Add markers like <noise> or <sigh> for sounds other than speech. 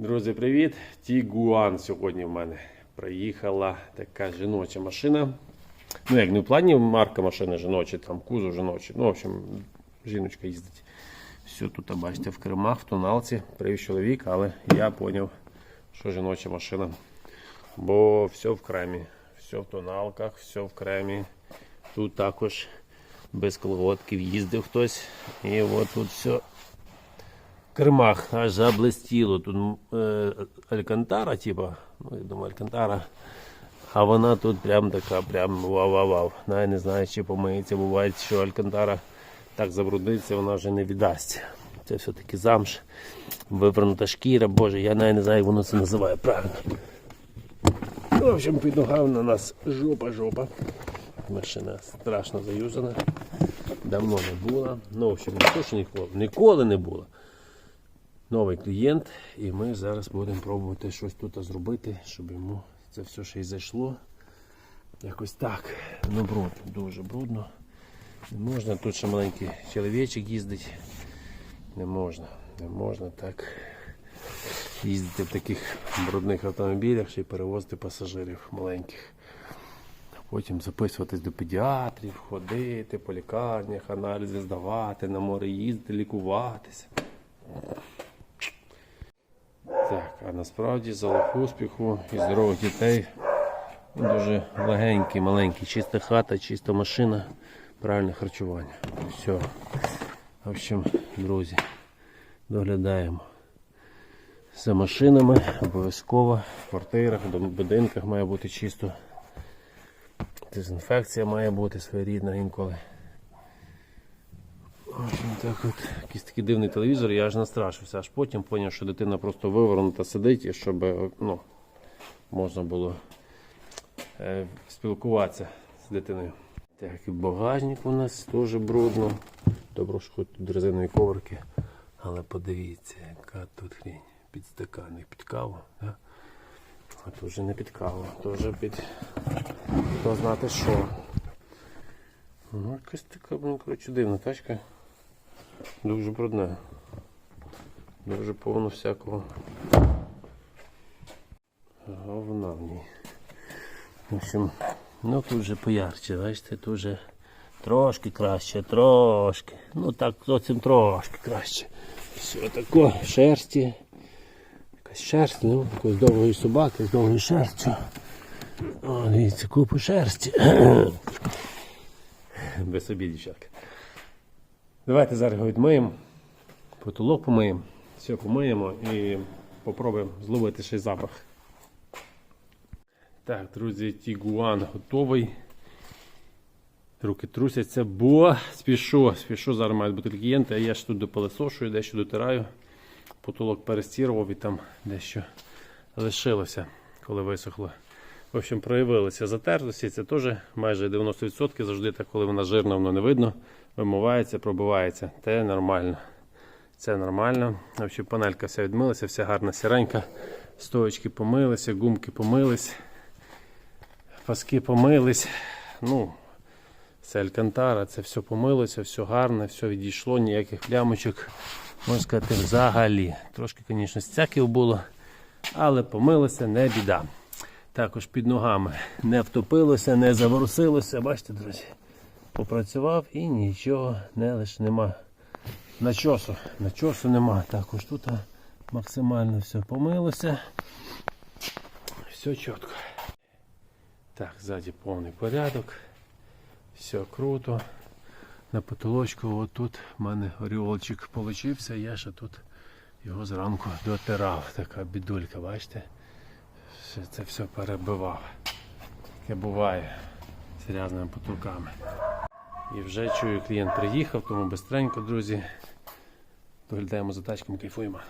Друзі, привіт! Тігуан сьогодні в мене. Приїхала така жіноча машина. Ну, як не в плані марка машини жіночі, там кузов жіночий. Ну, в общем, жіночка їздить. Все тут, бачите, в кермах, в тоналці. Привіз чоловік, але я зрозумів, що жіноча машина. Бо все в кремі. Все в тоналках, все в кремі. Тут також без колготків їздив хтось. І от тут все кермах аж заблистіло. Тут е, алькантара, типа, ну я думаю, алькантара. А вона тут прям така, прям вау-вау-вау. Я не знаю, чи помиється. Буває, що алькантара так забрудниться, вона вже не віддасть. Це все-таки замш, вивернута шкіра, боже, я навіть не знаю, як воно це називає правильно. Ну, В общем, під ногами на нас жопа-жопа. Машина страшно заюзана. Давно не була. Ну, в общем, ніколи, ніколи не було новий клієнт, і ми зараз будемо пробувати щось тут зробити, щоб йому це все ще й зайшло. Якось так. Ну, брудно, дуже брудно. Не можна, тут ще маленький чоловічок їздить. Не можна, не можна так їздити в таких брудних автомобілях, ще й перевозити пасажирів маленьких. Потім записуватись до педіатрів, ходити по лікарнях, аналізи здавати, на море їздити, лікуватися. Так, а насправді залог успіху і здорових дітей дуже легенький, маленький, чиста хата, чиста машина, правильне харчування. Все. В общем, друзі, доглядаємо за машинами, обов'язково в квартирах, в будинках має бути чисто. Дезінфекція має бути своєрідна інколи. Так от, якийсь такий дивний телевізор, я аж настрашився, аж потім зрозумів, що дитина просто вивернута сидить, і щоб е, ну, можна було е, спілкуватися з дитиною. Так, і багажник у нас теж брудно. Добре, що хоч тут резинові коврики. Але подивіться, яка тут хрінь. Підстаканник під каву. Да? А тут вже не під каву, теж під хто знати що. Ну, якась така, блін, коротше, дивна тачка. Дуже брудна. Дуже повно всякого говна в ній. В общем, ну тут вже поярче, бачите, тут вже трошки краще, трошки. Ну так зовсім трошки краще. Все тако, шерсті. Якась шерсть, ну, якоїсь довгої собаки з довгою шерстю. О, дивіться, купу шерсті. <coughs> Без собі, дівчатка. Давайте зараз його відмиємо, потолок помиємо, все помиємо і попробуємо зловити ще запах. Так, друзі, Тігуан готовий. Руки трусяться, бо спішу, спішу, зараз мають бути клієнти, а я ж тут допилесошую, дещо дотираю. Потолок перестірував і там дещо лишилося, коли висохло. В общем, проявилися затертості, це теж майже 90%. Завжди так, коли вона жирна, воно не видно. Вимивається, пробивається. Те нормально. Це нормально. В общем, панелька вся відмилася, вся гарна сіренька. Стоечки помилися, гумки помились, паски помились. Ну, це алькантара, це все помилося, все гарне, все відійшло, ніяких плямочок. Можна сказати, взагалі. Трошки, звісно, стяків було, але помилося, не біда. Також під ногами не втопилося, не заворусилося. Бачите, друзі, попрацював і нічого не лише нема. Начосу, начосу нема. Також тут максимально все помилося. Все чітко. Так, ззаді повний порядок. Все круто. На потолочку отут в мене оріолчик получився, я ще тут його зранку дотирав. Така бідулька, бачите? Це все перебивав. Таке буває з різними потолками. І вже чую, клієнт приїхав, тому бистренько, друзі. Доглядаємо за тачками, кайфуємо.